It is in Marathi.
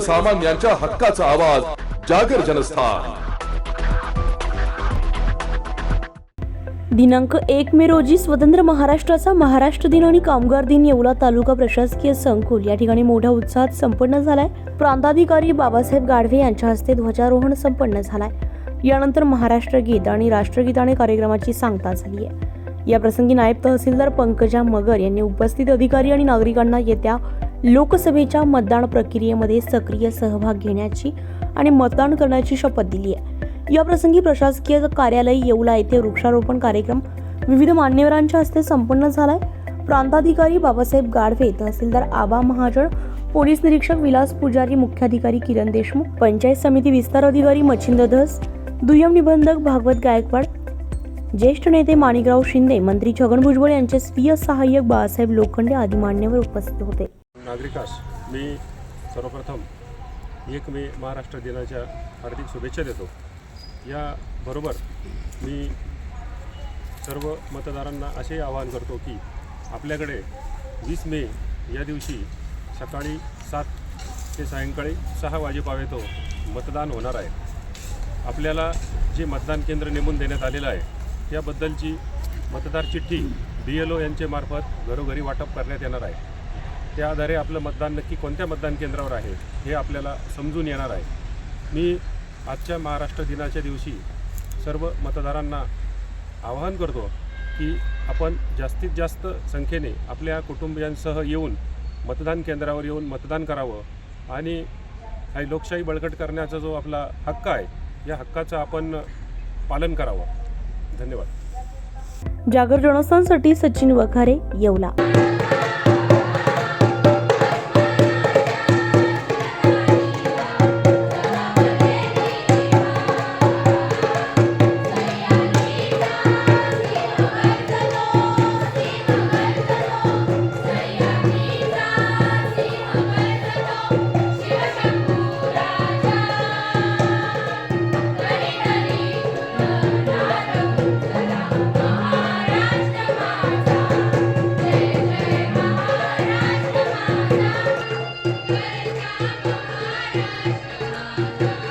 सर्वसामान्यांच्या हक्काचा आवाज जागर जनस्थान. दिनांक एक मे रोजी स्वतंत्र महाराष्ट्राचा महाराष्ट्र दिन आणि कामगार दिन येवला तालुका प्रशासकीय संकुल या ठिकाणी मोठ्या उत्साहात संपन्न झालाय. प्रांताधिकारी बाबासाहेब गाढवे यांच्या हस्ते ध्वजारोहण संपन्न झालाय. यानंतर महाराष्ट्र गीत आणि राष्ट्रगीताने कार्यक्रमाची सांगता झाली आहे. या प्रसंगी नायब तहसीलदार पंकजा मगर यांनी उपस्थित अधिकारी आणि नागरिकांना येत्या लोकसभेच्या मतदान प्रक्रियेमध्ये सक्रिय सहभाग घेण्याची आणि मतदान करण्याची शपथ दिली आहे. या प्रसंगी प्रशासकीय कार्यालय येवला येथे वृक्षारोपण कार्यक्रम विविध मान्यवरांच्या हस्ते संपन्न झालाय. प्रांताधिकारी बाबासाहेब गाढवे तहसीलदार आबा महाजन पोलीस निरीक्षक विलास पुजारी मुख्याधिकारी किरण देशमुख पंचायत समिती विस्तार अधिकारी मच्छिंद्र धस दुय्यम निबंधक भागवत गायकवाड ज्येष्ठ नेते माणिकराव शिंदे मंत्री छगन भुजबळ यांचे स्वीय सहाय्यक बाळासाहेब लोखंडे आदी मान्यवर उपस्थित होते. नागरिकास मी सर्वप्रथम एक मे महाराष्ट्र दिनाच्या हार्दिक शुभेच्छा देतो. याबरोबर मी सर्व मतदारांना असे आवाहन करतो की आपल्याकडे वीस मे या दिवशी सकाळी सात ते सायंकाळी सहा वाजेपावेतो मतदान होणार आहे. आपल्याला जे मतदान केंद्र नेमून देण्यात आलेलं आहे याबद्दलची मतदार चिठ्ठी बी एल ओ यांचे मार्फत घरोघरी वाटप करण्यात येणार आहे. त्या आधारे आपलं मतदान नक्की कोणत्या मतदान केंद्रावर आहे हे आपल्याला समजून येणार आहे. मी आजच्या महाराष्ट्र दिनाच्या दिवशी सर्व मतदारांना आवाहन करतो की आपण जास्तीत जास्त संख्येने आपल्या कुटुंबियांसह येऊन मतदान केंद्रावर येऊन मतदान करावं आणि काही लोकशाही बळकट करण्याचा जो आपला हक्क आहे या हक्काचं आपण पालन करावं. धन्यवाद. जागर जनस्थानसाठी सचिन वखारे येवला.